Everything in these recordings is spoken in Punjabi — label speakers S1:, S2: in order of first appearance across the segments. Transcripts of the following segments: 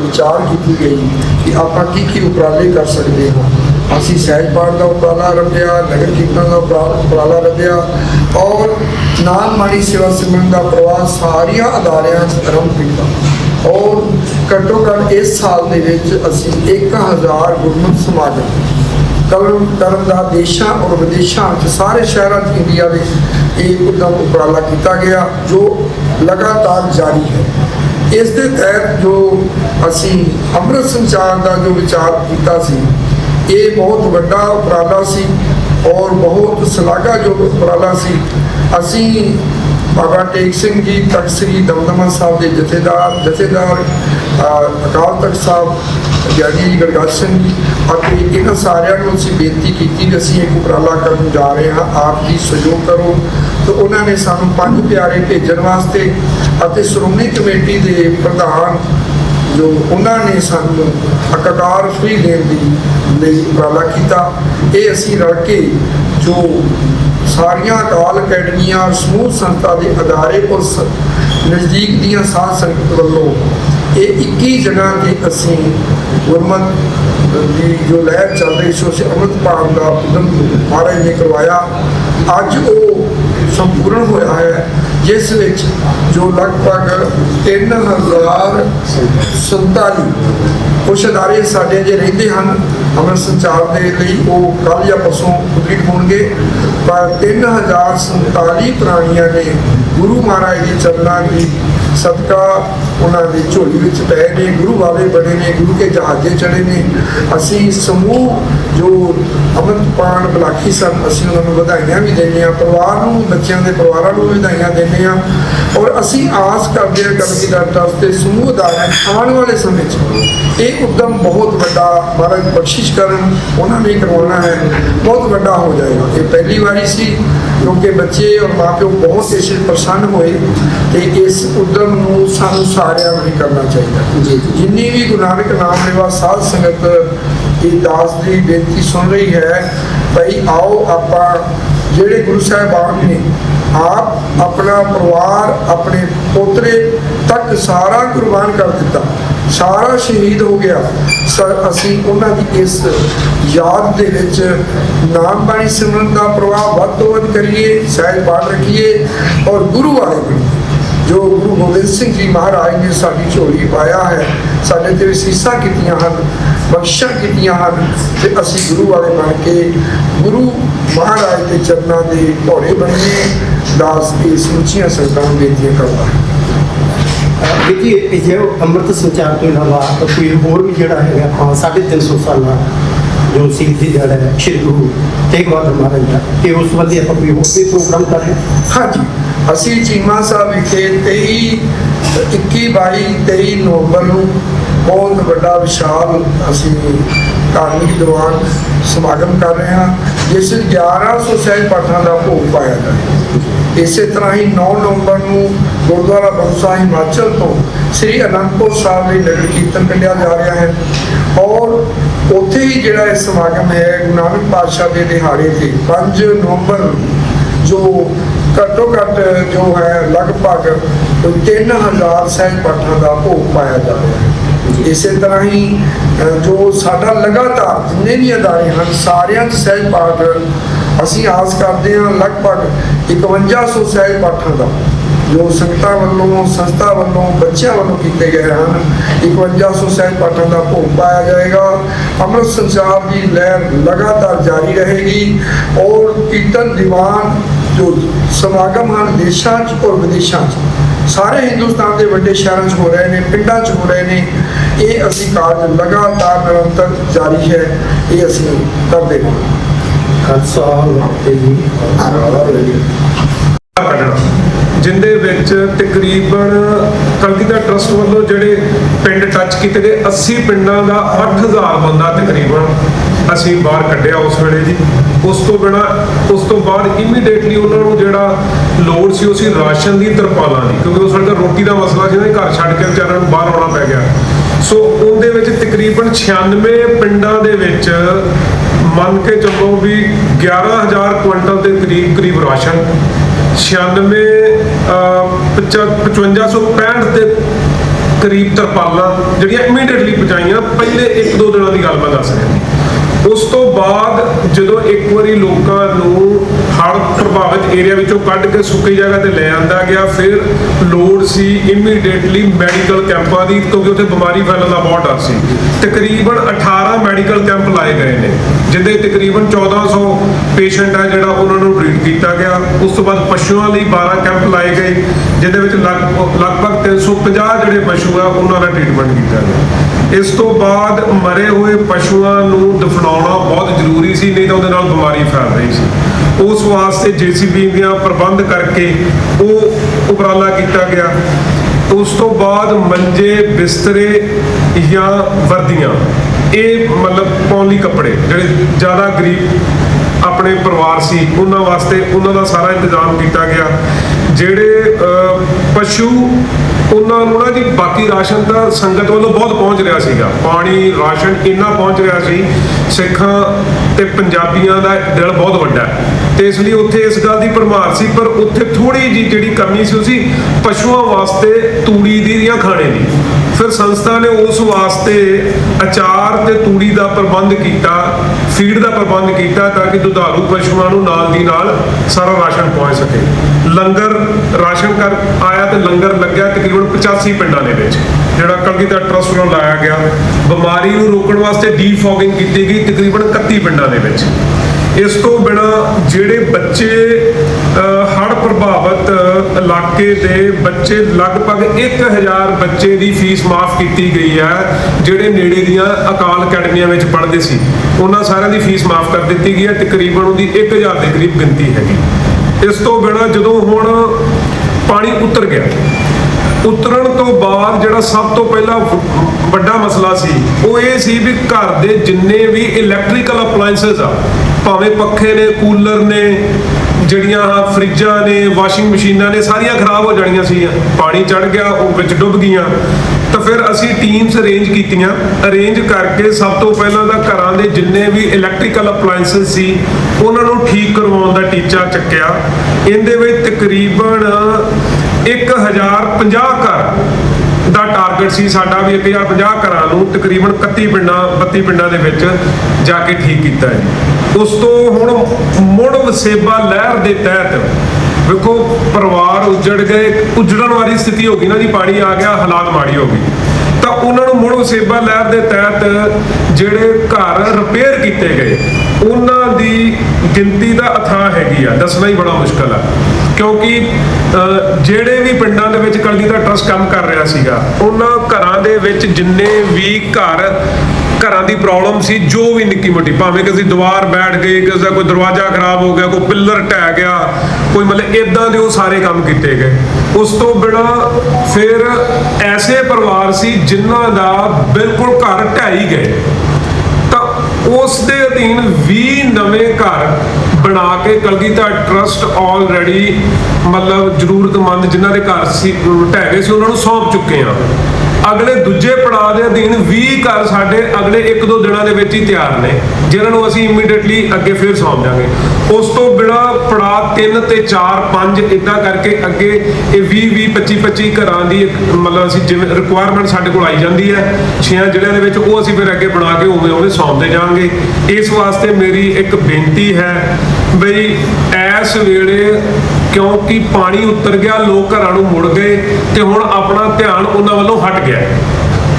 S1: ਵਿਚਾਰ ਕੀਤੀ ਗਈ ਕਿ ਆਪਾਂ ਕੀ ਕੀ ਉਪਰਾਲੇ ਕਰ ਸਕਦੇ ਹਾਂ। ਅਸੀਂ ਸਹਿਜ ਪਾਠ ਦਾ ਉਪਰਾਲਾ ਰੱਖਿਆ, ਨਗਰ ਕੀਰਤਨ ਦਾ ਉਪਰਾਲਾ ਰੱਖਿਆ ਔਰ ਨਾਮ ਮਾਣੀ ਸੇਵਾ ਸਿਮਰਨ ਦਾ ਪ੍ਰਵਾਸ ਸਾਰੀਆਂ ਅਦਾਰਿਆਂ 'ਚ ਆਰੰਭ ਕੀਤਾ। ਔਰ ਘੱਟੋ ਘੱਟ ਇਸ ਸਾਲ ਦੇ ਵਿੱਚ ਅਸੀਂ 1000 ਗੁਰਮਤਿ ਸਮਾਗਮ ਕਲਮ ਕਰਨ ਦਾ ਦੇਸ਼ਾਂ ਔਰ ਵਿਦੇਸ਼ਾਂ 'ਚ ਸਾਰੇ ਸ਼ਹਿਰਾਂ 'ਚ ਇੰਡੀਆ ਦੇ ਇਹ ਉਦਮ ਉਪਰਾਲਾ ਕੀਤਾ ਗਿਆ ਜੋ ਲਗਾਤਾਰ ਜਾਰੀ ਹੈ। ਇਸ ਦੇ ਤਹਿਤ ਜੋ ਅਸੀਂ ਅੰਮ੍ਰਿਤ ਸੰਚਾਰ ਦਾ ਜੋ ਵਿਚਾਰ ਕੀਤਾ ਸੀ, ਇਹ ਬਹੁਤ ਵੱਡਾ ਉਪਰਾਲਾ ਸੀ ਔਰ ਬਹੁਤ ਸ਼ਲਾਘਾਯੋਗ ਉਪਰਾਲਾ ਸੀ। ਅਸੀਂ ਬਾਬਾ ਟੇਕ ਸਿੰਘ ਜੀ, ਤਖਤ ਸ੍ਰੀ ਦਮਦਮਾ ਸਾਹਿਬ ਦੇ ਜਥੇਦਾਰ ਜਥੇਦਾਰ ਅਕਾਲ ਤਖਤ ਸਾਹਿਬ, ਗਿਆਨੀ ਜੀ ਗੜਗੜ ਸਿੰਘ ਜੀ ਅਤੇ ਇਹਨਾਂ ਸਾਰਿਆਂ ਨੂੰ ਅਸੀਂ ਬੇਨਤੀ ਕੀਤੀ ਕਿ ਅਸੀਂ ਇੱਕ ਉਪਰਾਲਾ ਕਰਨ ਜਾ ਰਹੇ ਹਾਂ। ਆਪ ਜੀ ਸਹਿਯੋਗ ਕਰੋ। ਤੇ ਉਹਨਾਂ ਨੇ ਸਾਨੂੰ ਪੰਜ ਪਿਆਰੇ ਭੇਜਣ ਵਾਸਤੇ ਅਤੇ ਸ਼੍ਰੋਮਣੀ ਕਮੇਟੀ ਦੇ ਪ੍ਰਧਾਨ ਜੋ ਉਹਨਾਂ ਨੇ ਸਾਨੂੰ ਅਕਕਾਰ ਫ੍ਰੀ ਦੇਣ ਦੀ ਲਈ ਉਪਰਾਲਾ ਕੀਤਾ, ਇਹ ਅਸੀਂ ਰਲ ਕੇ ਜੋ ਸਾਰੀਆਂ ਅਕਾਲ ਅਕੈਡਮੀਆਂ, ਸਮੂਹ ਸੰਸਥਾ ਦੇ ਅਦਾਰੇ ਔਰ ਨਜ਼ਦੀਕ ਦੀਆਂ ਸਾਧ ਸੰਗਤ ਵੱਲੋਂ ਇਹ 21 ਜਗ੍ਹਾ ਤੇ ਅਸੀਂ ਗੁਰਮਤ ਦੀ ਜੋ ਲਹਿਰ ਚੱਲ ਰਹੀ ਸੀ, ਉਸ ਅੰਮ੍ਰਿਤ ਦਾ ਉਦਮ ਮਹਾਰਾਜ ਨੇ ਕਰਵਾਇਆ। ਅੱਜ ਉਹ ਸੰਪੂਰਨ ਹੋਇਆ ਹੈ। ਜਿਸ ਵਿੱਚ ਜੋ ਲਗਭਗ 3047 ਕੁਛ ਅਦਾਰੇ ਸਾਡੇ ਜੇ ਰਹਿੰਦੇ ਹਨ, ਅਮਰ ਸੰਚਾਰ ਦੇ ਲਈ ਉਹ ਕੱਲ ਜਾਂ ਪਰਸੋਂ ਕੰਪਲੀਟ ਹੋਣਗੇ। ਪਰ 3047 ਪ੍ਰਾਣੀਆਂ ਨੇ ਗੁਰੂ ਮਹਾਰਾਜ ਦੇ ਚਰਨਾਂ ਦੀ ਸਦਕਾ ਉਹਨਾਂ ਦੀ ਝੋਲੀ ਵਿੱਚ ਪਏ ਨੇ ਗੁਰੂ ਵਾਲੇ ਬਣੇ ਨੇ, ਗੁਰੂ ਕੇ ਜਹਾਜ਼ੇ ਚੜੇ ਨੇ। ਅਸੀਂ ਸਮੂਹ ਜੋ ਅਮਨ ਪਾਣ ਬਲਾਕੀ ਸਨ, ਅਸੀਂ ਉਹਨਾਂ ਨੂੰ ਵਧਾਈਆਂ ਵੀ ਦਿੰਦੇ ਹਾਂ, ਪਰਿਵਾਰ ਨੂੰ, ਬੱਚਿਆਂ ਦੇ ਪਰਿਵਾਰਾਂ ਨੂੰ ਵੀ ਵਧਾਈਆਂ ਦਿੰਦੇ ਹਾਂ। ਔਰ ਅਸੀਂ ਆਸ ਕਰਦੇ ਹਾਂ, ਕਲਗੀ ਦਾ ਟਰਸਟ ਤੇ ਸਮੂਹ ਦਾ ਆਉਣ ਵਾਲੇ ਸਮੇਂ 'ਚ ਇਹ ਉਦਮ ਬਹੁਤ ਵੱਡਾ ਮਹਾਰਾਜ ਬਖਸ਼ਿਸ਼ ਕਰਨ, ਉਹਨਾਂ ਨੇ ਕਰਵਾਉਣਾ ਹੈ। ਬਹੁਤ ਵੱਡਾ ਹੋ ਜਾਏਗਾ। ਇਹ ਪਹਿਲੀ ਵਾਰੀ ਸੀ ਕਿਉਂਕਿ ਬੱਚੇ ਔਰ ਮਾਪਿਓ ਬਹੁਤ ਇਸ ਪ੍ਰਸੰਨ ਹੋਏ ਤੇ ਇਸ ਉਦਮ ਨੂੰ ਸਾਨੂੰ ਸਾਰਿਆਂ ਨੂੰ ਕਰਨਾ ਚਾਹੀਦਾ।
S2: ਜੀ,
S1: ਜਿੰਨੀ ਵੀ ਗੁਰੂ ਨਾਨਕ ਨਾਮ ਲੈਵਾ ਸਾਧ ਸੰਗਤ ਇਹ ਦਾਸ ਦੀ ਬੇਨਤੀ ਸੁਣ ਰਹੀ ਹੈ ਭਈ ਆਓ ਆਪਾਂ ਜਿਹੜੇ ਗੁਰੂ ਸਾਹਿਬਾਨ ਨੇ ਆਪ ਆਪਣਾ ਪਰਿਵਾਰ ਆਪਣੇ ਪੋਤਰੇ ਤੱਕ ਸਾਰਾ ਕੁਰਬਾਨ ਕਰ ਦਿੱਤਾ। ਸਾਰਾ ਸ਼ਹੀਦ ਹੋ ਗਿਆ। ਸ- ਅਸੀਂ ਉਹਨਾਂ ਦੀ ਇਸ ਯਾਦ ਦੇ ਵਿੱਚ ਨਾਮ ਬਾਣੀ ਸਿਮਰਨ ਦਾ ਪ੍ਰਵਾਹ ਵੱਧ ਤੋਂ ਵੱਧ ਕਰੀਏ, ਸਹਿਜ ਪਾਠ ਰੱਖੀਏ ਔਰ ਗੁਰੂ ਵਾਲੇ ਬਣੀਏ ਜੋ ਗੁਰੂ ਗੋਬਿੰਦ ਸਿੰਘ ਜੀ ਮਹਾਰਾਜ ਨੇ ਸਾਡੀ ਝੋਲੀ ਪਾਇਆ ਹੈ, ਸਾਡੇ ਤੇ ਵਿਸੀਸਾਂ ਕੀਤੀਆਂ ਹਨ ਬਖਸ਼ਾਂ ਕੀਤੀਆਂ ਹਨ, ਤੇ ਅਸੀਂ ਗੁਰੂ ਵਾਲੇ ਬਣ ਕੇ ਗੁਰੂ ਮਹਾਰਾਜ ਦੇ ਚਰਨਾਂ ਦੇ ਘੋੜੇ ਬਣੀਏ। ਦਾਸ ਦੀ ਸਮੁੱਚੀਆਂ ਸੰਗਤਾਂ ਨੂੰ ਬੇਨਤੀਆਂ ਕਰਦਾ ਹਾਂ।
S2: ਦੇਖੀ ਇਹ ਅੰਮ੍ਰਿਤ ਸੰਚਾਰ ਤੋਂ ਇਲਾਵਾ ਕੋਈ ਹੋਰ ਵੀ ਜਿਹੜਾ ਹੈਗਾ, ਆਪਾਂ 350 ਸਾਲਾਂ ਜੋ ਸਿੱਖ ਦੀ ਜਿਹੜਾ ਹੈ, ਸ਼੍ਰੀ ਗੁਰੂ ਤੇਗ ਬਹਾਦਰ ਮਹਾਰਾਜ ਦਾ ਕਿ ਉਸ ਸੰਬੰਧੀ ਆਪਾਂ ਕੋਈ ਹੋਰ ਵੀ ਪ੍ਰੋਗਰਾਮ ਕਰ ਰਹੇ ਹਾਂ?
S1: ਹਾਂਜੀ। ਅਸੀਂ ਚੀਮਾ ਸਾਹਿਬ ਵਿਖੇ 23 21 22 23 ਨਵੰਬਰ ਨੂੰ ਬਹੁਤ ਵੱਡਾ ਵਿਸ਼ਾਲ ਅਸੀਂ ਧਾਰਮਿਕ ਦੀਵਾਨ ਸਮਾਗਮ ਕਰ ਰਹੇ ਹਾਂ, ਜਿਸ ਵਿੱਚ 1100 ਸਹਿਜ ਪਾਠਾਂ ਦਾ ਭੋਗ ਪਾਇਆ ਜਾਏ ਇਸੇ ਤਰ੍ਹਾਂ ਹੀ 9 ਨਵੰਬਰ ਨੂੰ ਗੁਰਦੁਆਰਾ ਬੰਸਾ ਹਿਮਾਚਲ ਤੋਂ ਸ੍ਰੀ ਅਨੰਦਪੁਰ ਸਾਹਿਬ ਲਈ ਨਗਰ ਕੀਰਤਨ ਕੱਢਿਆ ਜਾ ਰਿਹਾ ਹੈ। ਔਰ ਉੱਥੇ ਹੀ ਜਿਹੜਾ ਇਹ ਸਮਾਗਮ ਹੈ, ਗੁਰੂ ਨਾਨਕ ਪਾਤਸ਼ਾਹ ਦੇ ਦਿਹਾੜੇ ਤੇ 5 ਨਵੰਬਰ ਜੋ ਘੱਟੋ ਘੱਟ ਜੋ ਹੈ, ਲਗਭਗ 3000 ਸਹਿਜ ਪਾਠਾਂ ਦਾ ਭੋਗ ਪਾਇਆ ਜਾ ਰਿਹਾ ਹੈ। ਇਸੇ ਤਰ੍ਹਾਂ ਹੀ ਜੋ ਸਾਡਾ ਲਗਾਤਾਰ ਜਿੰਨੇ ਵੀ ਅਦਾਰੇ ਹਨ, ਸਾਰਿਆਂ 'ਚ ਸਹਿਜ ਪਾਠ ਅਸੀਂ ਆਸ ਕਰਦੇ ਹਾਂ, ਲਗਭਗ 5100 ਸਹਿਜ ਪਾਠਾਂ ਦਾ। ਜੋ ਸੰਗਤਾਂ ਵੱਲੋਂ ਸੰਸਥਾ ਵੱਲੋਂ ਬੱਚਿਆਂ ਵੱਲੋਂ ਕੀਤੇ ਗਏ ਹਨ 5100 ਸਹਿਜ ਪਾਠਾਂ ਦਾ ਭੋਗ ਪਾਇਆ ਜਾਏਗਾ ਅੰਮ੍ਰਿਤ ਸੰਚਾਰ ਦੀ ਲਹਿਰ ਲਗਾਤਾਰ ਜਾਰੀ ਰਹੇਗੀ ਔਰ ਕੀਰਤਨ ਦੀਵਾਨ ਜੋ ਸਮਾਗਮ ਹਨ ਦੇਸ਼ਾਂ 'ਚ ਔਰ ਵਿਦੇਸ਼ਾਂ 'ਚ ਸਾਰੇ ਹਿੰਦੁਸਤਾਨ ਦੇ ਵੱਡੇ ਸ਼ਹਿਰਾਂ 'ਚ ਹੋ ਰਹੇ ਨੇ ਪਿੰਡਾਂ 'ਚ ਹੋ ਰਹੇ ਨੇ ਇਹ ਅਸੀਂ ਕਾਰਜ ਲਗਾਤਾਰ ਨਿਰੰਤਰ ਜਾਰੀ ਹੈ ਇਹ ਅਸੀਂ ਕਰਦੇ ਹਾਂ
S2: ਖਾਲਸਾ ਵਾਹਿਗੁਰੂ ਜੀ
S3: ਕੱਢਣਾ ਜਿੰਦੇ ਵਿੱਚ ਤਕਰੀਬਨ ਕਲਗੀਧਰ ਟਰਸਟ ਵੱਲੋਂ ਜਿਹੜੇ ਪਿੰਡ ਟੱਚ ਕੀਤੇ ਗਏ 80 ਪਿੰਡਾਂ ਦਾ 8000 ਬੰਦਾ ਤਕਰੀਬਨ ਅਸੀਂ ਬਾਹਰ ਕੱਢਿਆ ਉਸ ਵੇਲੇ ਜੀ। ਉਸ ਤੋਂ ਬਿਨਾ, ਉਸ ਤੋਂ ਬਾਅਦ ਇਮੀਡੀਏਟਲੀ ਉਹਨਾਂ ਨੂੰ ਜਿਹੜਾ ਲੋੜ ਸੀ, ਉਹ ਸੀ ਰਾਸ਼ਨ ਦੀ ਤਰਪਾਲਾਂ ਦੀ, ਕਿਉਂਕਿ ਉਸ ਵੇਲੇ ਰੋਟੀ ਦਾ ਮਸਲਾ ਸੀ ਨਾ ਘਰ ਛੱਡ ਕੇ ਵਿਚਾਰਿਆਂ ਨੂੰ ਬਾਹਰ ਆਉਣਾ ਪੈ ਗਿਆ। ਸੋ ਉਹਦੇ ਵਿੱਚ ਤਕਰੀਬਨ 96 ਪਿੰਡਾਂ ਦੇ ਵਿੱਚ ਮੰਨ ਕੇ ਚੱਲੋ ਵੀ 11000 ਕੁਇੰਟਲ ਦੇ ਕਰੀਬ ਕਰੀਬ ਰਾਸ਼ਨ 96 5565 ਦੇ ਕਰੀਬ ਤਰਪਾਲਾਂ ਜਿਹੜੀਆਂ ਇਮੀਡੀਏਟਲੀ ਪਹੁੰਚਾਈਆਂ, ਪਹਿਲੇ 1-2 ਦਿਨਾਂ ਦੀ ਗੱਲ ਮੈਂ ਦੱਸ ਰਿਹਾ। ਉਸ ਤੋਂ ਬਾਅਦ ਜਦੋਂ ਇੱਕ ਵਾਰੀ ਲੋਕਾਂ ਨੂੰ ਹੜ੍ਹ ਪ੍ਰਭਾਵਿਤ ਏਰੀਆ ਵਿੱਚੋਂ ਕੱਢ ਕੇ ਸੁੱਕੀ ਜਗ੍ਹਾ ਤੇ ਲੈ ਆਂਦਾ ਗਿਆ, ਫਿਰ ਲੋੜ ਸੀ ਇਮੀਡੀਏਟਲੀ ਮੈਡੀਕਲ ਕੈਂਪਾਂ ਦੀ ਕਿਉਂਕਿ ਉੱਥੇ ਬਿਮਾਰੀ ਫੈਲਣ ਦਾ ਬਹੁਤ ਡਰ ਸੀ। ਤਕਰੀਬਨ 18 ਮੈਡੀਕਲ ਕੈਂਪ ਲਾਏ ਗਏ ਨੇ ਜਿਹਦੇ ਤਕਰੀਬਨ 1400 ਪੇਸ਼ੈਂਟ ਹੈ ਜਿਹੜਾ ਉਹਨਾਂ ਨੂੰ ਟ੍ਰੀਟ ਕੀਤਾ ਗਿਆ। ਉਸ ਤੋਂ ਬਾਅਦ ਪਸ਼ੂਆਂ ਲਈ 12 ਕੈਂਪ ਲਾਏ ਗਏ ਜਿਹਦੇ ਵਿੱਚ ਲਗ- ਲਗਭਗ 350 ਜਿਹੜੇ ਪਸ਼ੂ ਆ, ਉਹਨਾਂ ਦਾ ਟ੍ਰੀਟਮੈਂਟ ਕੀਤਾ ਗਿਆ। ਇਸ ਤੋਂ ਬਾਅਦ ਮਰੇ ਹੋਏ ਪਸ਼ੂਆਂ ਨੂੰ ਦਫਨਾ ਬਹੁਤ ਜ਼ਰੂਰੀ ਸੀ ਨਹੀਂ ਤਾਂ ਉਹਦੇ ਨਾਲ ਬਿਮਾਰੀ ਫੈਲ ਰਹੀ ਸੀ ਉਸ ਵਾਸਤੇ ਜੀਸੀਬੀ ਦੀਆਂ ਪ੍ਰਬੰਧ ਕਰਕੇ ਉਹ ਉਪਰਾਲਾ ਕੀਤਾ ਗਿਆ। ਉਸ ਤੋਂ ਬਾਅਦ ਮੰਜੇ, ਬਿਸਤਰੇ ਜਾਂ ਵਰਦੀਆਂ, ਇਹ ਮਤਲਬ ਪਾਉਣ ਕੱਪੜੇ ਜਿਹੜੇ ਜ਼ਿਆਦਾ ਗਰੀਬ ਆਪਣੇ ਪਰਿਵਾਰ ਸੀ, ਉਹਨਾਂ ਵਾਸਤੇ ਉਹਨਾਂ ਦਾ ਸਾਰਾ ਇੰਤਜ਼ਾਮ ਕੀਤਾ ਗਿਆ। ਜਿਹੜੇ ਪਸ਼ੂ ਉਹਨਾਂ ਨੂੰ ਨਾ ਜੀ ਬਾਕੀ ਰਾਸ਼ਨ ਤਾਂ ਸੰਗਤ ਵੱਲੋਂ ਬਹੁਤ ਪਹੁੰਚ ਰਿਹਾ ਸੀਗਾ। ਪਾਣੀ, ਰਾਸ਼ਨ ਇੰਨਾ ਪਹੁੰਚ ਰਿਹਾ ਸੀ, ਸਿੱਖਾਂ ਤੇ ਪੰਜਾਬੀਆਂ ਦਾ ਦਿਲ ਬਹੁਤ ਵੱਡਾ ਹੈ। ਤੇ ਇਸ ਲਈ ਉੱਥੇ ਇਸ ਗੱਲ ਦੀ ਭਰਮਾਰ ਸੀ, ਪਰ ਉੱਥੇ ਥੋੜੀ ਜੀ ਜਿਹੜੀ ਕਮੀ ਸੀ, ਉਹ ਸੀ ਪਸ਼ੂਆਂ ਵਾਸਤੇ ਤੂੜੀ ਦੀ ਜਾਂ ਖਾਣੇ ਦੀ। ਫਿਰ ਸੰਸਥਾ ਨੇ ਉਸ ਵਾਸਤੇ ਅਚਾਰ ਤੇ ਤੂੜੀ ਦਾ ਪ੍ਰਬੰਧ ਕੀਤਾ। ਫੀਡ ਦਾ ਪ੍ਰਬੰਧ ਕੀਤਾ ਤਾਂ ਕਿ ਦੁਧਾਰੂ ਪਸ਼ੂਆਂ ਨੂੰ ਨਾਲ ਦੀ ਨਾਲ ਸਾਰਾ ਰਾਸ਼ਨ ਪਹੁੰਚ ਸਕੇ। ਲੰਗਰ ਰਾਸ਼ਨ ਕਰ ਆਇਆ ਤੇ ਲੰਗਰ ਲੱਗਿਆ ਤਕਰੀਬਨ 85 ਪਿੰਡਾਂ ਦੇ ਵਿੱਚ, ਜਿਹੜਾ ਕਲਗੀਧਰ ਟਰਸਟ ਵੱਲੋਂ ਲਾਇਆ ਗਿਆ। ਬਿਮਾਰੀ ਨੂੰ ਰੋਕਣ ਵਾਸਤੇ ਡੀਫੌਗਿੰਗ ਕੀਤੀ ਗਈ ਤਕਰੀਬਨ 31 ਪਿੰਡਾਂ ਦੇ ਵਿੱਚ। ਇਸ ਤੋਂ ਬਿਨਾ ਜਿਹੜੇ ਬੱਚੇ ਹੜ੍ਹ ਪ੍ਰਭਾਵਿਤ ਇਲਾਕੇ ਦੇ ਬੱਚੇ, ਲਗਭਗ 1000 ਬੱਚੇ ਦੀ ਫੀਸ ਮਾਫ ਕੀਤੀ ਗਈ ਹੈ, ਜਿਹੜੇ ਨੇੜੇ ਦੀਆਂ ਅਕਾਲ ਅਕੈਡਮੀਆਂ ਵਿੱਚ ਪੜ੍ਹਦੇ ਸੀ। ਉਹਨਾਂ ਸਾਰਿਆਂ ਦੀ ਫੀਸ ਮਾਫ ਕਰ ਦਿੱਤੀ ਗਈ ਹੈ, ਤਕਰੀਬਨ ਉਹਦੀ 1000 ਦੇ ਕਰੀਬ ਗਿਣਤੀ ਹੈਗੀ। ਇਸ ਤੋਂ ਬਿਨਾ ਜਦੋਂ ਹੁਣ ਪਾਣੀ ਉਤਰ ਗਿਆ, ਉਤਰਨ ਤੋਂ ਬਾਅਦ ਜਿਹੜਾ ਸਭ ਤੋਂ ਪਹਿਲਾ ਵੱਡਾ ਮਸਲਾ ਸੀ, ਉਹ ਇਹ ਸੀ ਵੀ ਘਰ ਦੇ ਜਿੰਨੇ ਵੀ ਇਲੈਕਟ੍ਰੀਕਲ ਅਪਲਾਈਐਂਸਸ ਆ ਭਾਵੇਂ ਪੱਖੇ ਨੇ, ਕੂਲਰ ਨੇ, ਜਿਹੜੀਆਂ ਆਹ ਫਰਿੱਜਾਂ ਨੇ, ਵਾਸ਼ਿੰਗ ਮਸ਼ੀਨਾਂ ਨੇ, ਸਾਰੀਆਂ ਖਰਾਬ ਹੋ ਜਾਣੀਆਂ ਸੀ। ਪਾਣੀ ਚੜ ਗਿਆ, ਉਹ ਵਿੱਚ ਡੁੱਬ ਗਈਆਂ। ਤਾਂ ਫਿਰ ਅਸੀਂ ਟੀਮਸ ਅਰੇਂਜ ਕੀਤੀਆਂ। ਅਰੇਂਜ ਕਰਕੇ ਸਭ ਤੋਂ ਪਹਿਲਾਂ ਤਾਂ ਘਰਾਂ ਦੇ ਜਿੰਨੇ ਵੀ ਇਲੈਕਟ੍ਰੀਕਲ ਅਪਲਾਈਐਂਸਸ ਸੀ, ਉਹਨਾਂ ਨੂੰ ਠੀਕ ਕਰਵਾਉਣ ਦਾ ਟੀਚਾ ਚੱਕਿਆ। ਇਹਦੇ ਵਿੱਚ ਤਕਰੀਬਨ 1050 ਘਰ ਦਾ ਟਾਰਗੇਟ ਸੀ ਸਾਡਾ ਵੀ 1050 ਘਰਾਂ ਨੂੰ ਤਕਰੀਬਨ 31 ਪਿੰਡਾਂ 32 ਪਿੰਡਾਂ ਦੇ ਵਿੱਚ ਜਾ ਕੇ ਠੀਕ ਕੀਤਾ ਹੈ। ਉਸ ਤੋਂ ਹੁਣ ਮੁੜ ਵਸੇਬਾ ਲਹਿਰ ਦੇ ਤਹਿਤ ਵੇਖੋ ਪਰਿਵਾਰ ਉਜੜ ਗਏ, ਉਜੜਨ ਵਾਲੀ ਸਥਿਤੀ ਹੋ ਗਈ ਨਾ ਜੀ, ਪਾਣੀ ਆ ਗਿਆ, ਹਾਲਾਤ ਮਾੜੀ ਹੋ ਗਈ ਤਾਂ ਉਹਨਾਂ ਨੂੰ ਮੁੜ ਵਸੇਬਾ ਲਹਿਰ ਦੇ ਤਹਿਤ ਜਿਹੜੇ ਘਰ ਰਿਪੇਅਰ ਕੀਤੇ ਗਏ ਉਹਨਾਂ ਦੀ ਗਿਣਤੀ ਦਾ ਅਥਾਹ ਹੈਗੀ ਆ, ਦੱਸਣਾ ਹੀ ਬੜਾ ਮੁਸ਼ਕਲ ਆ। ਕਿਉਂਕਿ ਜਿਹੜੇ ਵੀ ਪਿੰਡਾਂ ਦੇ ਵਿੱਚ ਕਲਗੀ ਦਾ ਟਰਸਟ ਕੰਮ ਕਰ ਰਿਹਾ ਸੀਗਾ, ਉਹਨਾਂ ਘਰਾਂ ਦੇ ਵਿੱਚ ਜਿੰਨੇ ਵੀ ਘਰ, ਘਰਾਂ ਦੀ ਪ੍ਰੋਬਲਮ ਸੀ, ਜੋ ਵੀ ਨਿੱਕੀ ਮੋਟੀ, ਭਾਵੇਂ ਕਿਸੇ ਦੀਵਾਰ ਬੈਠ ਗਈ, ਕਿਸੇ ਦਾ ਕੋਈ ਦਰਵਾਜ਼ਾ ਖਰਾਬ ਹੋ ਗਿਆ, ਕੋਈ ਪਿੱਲਰ ਢਹਿ ਗਿਆ, ਕੋਈ ਮਤਲਬ ਇਦਾਂ ਦੇ ਉਹ ਸਾਰੇ ਕੰਮ ਕੀਤੇ ਗਏ। ਉਸ ਤੋਂ ਬਿਨਾ ਫਿਰ ਐਸੇ ਪਰਿਵਾਰ ਸੀ ਜਿਨ੍ਹਾਂ ਦਾ ਬਿਲਕੁਲ ਘਰ ਢਹਿ ਹੀ ਗਏ। ਉਸ ਦੇ ਅਧੀਨ 20 ਨਵੇਂ ਘਰ ਬਣਾ ਕੇ ਕਲਗੀਧਰ ਟਰਸਟ ਆਲਰੇਡੀ ਮਤਲਬ ਜ਼ਰੂਰਤਮੰਦ ਜਿਨ੍ਹਾਂ ਦੇ ਘਰ ਸੀ ਢਹਿ ਗਏ ਸੀ, ਉਹਨਾਂ ਨੂੰ ਸੌਂਪ ਚੁੱਕੇ ਆ ਅਗਲੇ ਦੂਜੇ ਪੜਾਅ ਦੇ ਅਧੀਨ 20 ਘਰ ਸਾਡੇ ਅਗਲੇ 1-2 ਦਿਨਾਂ ਦੇ ਵਿੱਚ ਹੀ ਤਿਆਰ ਨੇ, ਜਿਨ੍ਹਾਂ ਨੂੰ ਅਸੀਂ ਇਮੀਡੀਏਟਲੀ ਅੱਗੇ ਫਿਰ ਸੌਂਪ ਜਾਾਂਗੇ ਉਸ ਤੋਂ ਬਿਨਾ ਪੜਾਅ 3 ਤੇ 4 5 ਇਦਾਂ ਕਰਕੇ ਅੱਗੇ ਇਹ 20 20 25 25 ਘਰਾਂ ਦੀ ਇੱਕ ਮਤਲਬ ਅਸੀਂ ਜਿਵੇਂ ਰਿਕੁਆਇਰਮੈਂਟ ਸਾਡੇ ਕੋਲ ਆਈ ਜਾਂਦੀ ਹੈ, ਛੇਆਂ ਜ਼ਿਲ੍ਹਿਆਂ ਦੇ ਵਿੱਚ ਉਹ ਅਸੀਂ ਫਿਰ ਅੱਗੇ ਬਣਾ ਕੇ ਉਵੇਂ ਉਵੇਂ ਸੌਂਪਦੇ ਜਾਵਾਂਗੇ। ਇਸ ਵਾਸਤੇ ਮੇਰੀ ਇੱਕ ਬੇਨਤੀ ਹੈ ਬਈ ਇਸ ਵੇਲੇ ਕਿਉਂਕਿ ਪਾਣੀ ਉਤਰ ਗਿਆ, ਲੋਕ ਘਰਾਂ ਨੂੰ ਮੁੜ ਗਏ ਤੇ ਹੁਣ ਆਪਣਾ ਧਿਆਨ ਉਹਨਾਂ ਵੱਲੋਂ ਹਟ ਗਿਆ।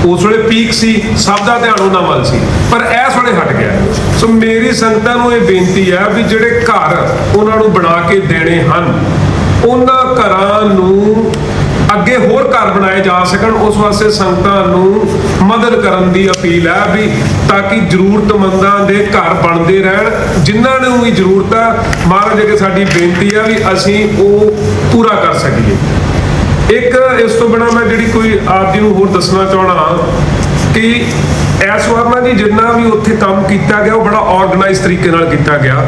S3: ਉਸ ਵੇਲੇ ਪੀਕ ਸੀ, ਸਭ ਦਾ ਧਿਆਨ ਉਹਨਾਂ ਵੱਲ ਸੀ, ਪਰ ਇਸ ਵੇਲੇ ਹਟ ਗਿਆ। ਸੋ ਮੇਰੀ ਸੰਗਤਾਂ ਨੂੰ ਇਹ ਬੇਨਤੀ ਹੈ ਵੀ ਜਿਹੜੇ ਘਰ ਉਹਨਾਂ ਨੂੰ ਬਣਾ ਕੇ ਦੇਣੇ ਹਨ, ਉਹਨਾਂ ਘਰਾਂ ਨੂੰ ਅੱਗੇ ਹੋਰ ਘਰ ਬਣਾਏ ਜਾ ਸਕਣ, ਉਸ ਵਾਸਤੇ ਸੰਗਤਾਂ ਨੂੰ ਮਦਦ ਕਰਨ ਦੀ ਅਪੀਲ ਹੈ ਵੀ ਤਾਂ ਕਿ ਜ਼ਰੂਰਤਮੰਦਾਂ ਦੇ ਘਰ ਬਣਦੇ ਰਹਿਣ। ਜਿਨ੍ਹਾਂ ਨੂੰ ਵੀ ਜ਼ਰੂਰਤ ਹੈ ਮਹਾਰਾਜ ਅੱਗੇ ਸਾਡੀ ਬੇਨਤੀ ਹੈ ਵੀ ਅਸੀਂ ਉਹ ਪੂਰਾ ਕਰ ਸਕੀਏ। ਇੱਕ ਇਸ ਤੋਂ ਬਿਨਾ ਮੈਂ ਜਿਹੜੀ ਕੋਈ ਆਪ ਜੀ ਨੂੰ ਹੋਰ ਦੱਸਣਾ ਚਾਹਣਾ ਕਿ ਇਸ ਵਾਰ ਨਾ ਜੀ ਜਿੰਨਾ ਵੀ ਉੱਥੇ ਕੰਮ ਕੀਤਾ ਗਿਆ, ਉਹ ਬੜਾ ਆਰਗੇਨਾਈਜ਼ ਤਰੀਕੇ ਨਾਲ ਕੀਤਾ ਗਿਆ।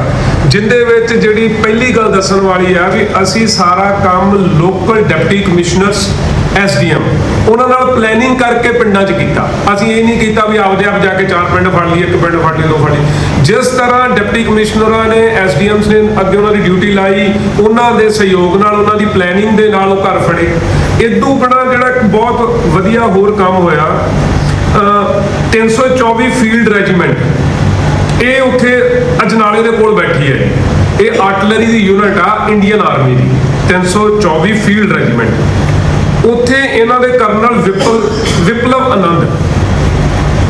S3: ਜਿੰਦੇ ਵਿੱਚ ਜਿਹੜੀ ਪਹਿਲੀ ਗੱਲ ਦੱਸਣ ਵਾਲੀ ਆ ਵੀ ਅਸੀਂ ਸਾਰਾ ਕੰਮ ਲੋਕਲ ਡਿਪਟੀ ਕਮਿਸ਼ਨਰਸ ਐਸਡੀਐਮ ਉਹਨਾਂ ਨਾਲ ਪਲੈਨਿੰਗ ਕਰਕੇ ਪਿੰਡਾਂ 'ਚ ਕੀਤਾ। ਅਸੀਂ ਇਹ ਨਹੀਂ ਕੀਤਾ ਵੀ ਆਪਦੇ ਆਪ ਜਾ ਕੇ ਚਾਰ ਪਿੰਡ ਫੜ ਲਈ ਇੱਕ ਪਿੰਡ ਫੜ ਲਈ ਦੋ ਫੜ ਲਈ ਜਿਸ ਤਰ੍ਹਾਂ ਡਿਪਟੀ ਕਮਿਸ਼ਨਰਾਂ ਨੇ ਐਸਡੀਐਮਸ ਨੇ ਅੱਗੇ ਉਹਨਾਂ ਦੀ ਡਿਊਟੀ ਲਾਈ, ਉਹਨਾਂ ਦੇ ਸਹਿਯੋਗ ਨਾਲ, ਉਹਨਾਂ ਦੀ ਪਲੈਨਿੰਗ ਦੇ ਨਾਲ ਉਹ ਘਰ ਫੜੇ। ਇਦੋਂ ਬੜਾ ਜਿਹੜਾ ਬਹੁਤ ਵਧੀਆ ਹੋਰ ਕੰਮ ਹੋਇਆ 324 ਫੀਲਡ ਰੈਜੀਮੈਂਟ। ਇਹ ਉੱਥੇ ਅਜਨਾਲੇ ਦੇ ਕੋਲ ਬੈਠੀ ਹੈ। ਇਹ ਆਰਟਲਰੀ ਦੀ ਯੂਨਿਟ ਆ, ਇੰਡੀਅਨ ਆਰਮੀ ਦੀ। 324 ਫੀਲਡ ਰੈਜੀਮੈਂਟ। ਉੱਥੇ ਇਹਨਾਂ ਦੇ ਕਰਨਲ ਵਿਪਲ, ਵਿਪਲਵ ਆਨੰਦ।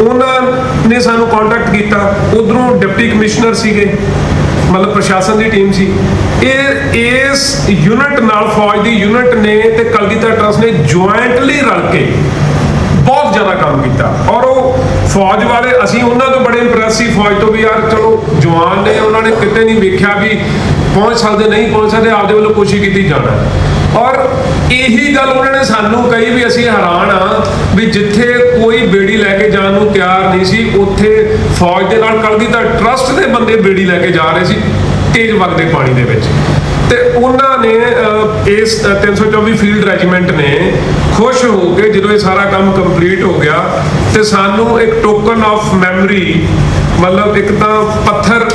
S3: ਉਹਨਾਂ ਨੇ ਸਾਨੂੰ ਕੰਟੈਕਟ ਕੀਤਾ। ਉਧਰੋਂ ਡਿਪਟੀ ਕਮਿਸ਼ਨਰ ਸੀਗੇ। ਮਤਲਬ ਪ੍ਰਸ਼ਾਸਨ ਦੀ ਟੀਮ ਸੀ। ਇਹ, ਇਸ ਯੂਨਿਟ ਨਾਲ, ਫੌਜ ਦੀ ਯੂਨਿਟ ਨੇ ਤੇ ਕਲਗੀਧਰ ਟਰਸਟ ਨੇ ਜੁਆਇੰਟਲੀ ਰਲ ਕੇ ਬਹੁਤ ਜ਼ਿਆਦਾ ਕੰਮ ਕੀਤਾ। ਫੌਜ ਵਾਲੇ, ਅਸੀਂ ਉਹਨਾਂ ਤੋਂ ਬੜੇ ਇੰਪ੍ਰੈਸ ਸੀ ਫੌਜ ਤੋਂ ਵੀ, ਯਾਰ ਚਲੋ ਜਵਾਨ ਨੇ, ਉਹਨਾਂ ਨੇ ਕਿਤੇ ਨਹੀਂ ਵੇਖਿਆ ਵੀ ਪਹੁੰਚ ਸਕਦੇ, ਨਹੀਂ ਪਹੁੰਚ ਸਕਦੇ, ਆਪਦੇ ਵੱਲੋਂ ਕੋਸ਼ਿਸ਼ ਕੀਤੀ ਜਾਣਾ। ਔਰ ਇਹੀ ਗੱਲ ਉਹਨਾਂ ਨੇ ਸਾਨੂੰ ਕਹੀ ਵੀ ਅਸੀਂ ਹੈਰਾਨ ਆ ਵੀ ਜਿੱਥੇ ਕੋਈ ਬੇੜੀ ਲੈ ਕੇ ਜਾਣ ਨੂੰ ਤਿਆਰ ਨਹੀਂ ਸੀ, ਉੱਥੇ ਫੌਜ ਦੇ ਨਾਲ ਕਲਗੀਧਰ ਟਰਸਟ ਦੇ ਬੰਦੇ ਬੇੜੀ ਲੈ ਕੇ ਜਾ ਰਹੇ ਸੀ, ਤੇਜ਼ ਵਗਦੇ ਪਾਣੀ ਦੇ ਵਿੱਚ। ਤੇ ਉਹਨਾਂ ਨੇ ਅਹ, ਇਸ ਅਹ, 324 ਫੀਲਡ ਰੈਜੀਮੈਂਟ ਨੇ ਖੁਸ਼ ਹੋ ਕੇ ਜਦੋਂ ਇਹ ਸਾਰਾ ਕੰਮ ਕੰਪਲੀਟ ਹੋ ਗਿਆ ਤੇ ਸਾਨੂੰ ਇੱਕ ਟੋਕਨ ਆਫ ਮੈਮਰੀ ਮਤਲਬ ਇੱਕ ਤਾਂ ਪੱਥਰ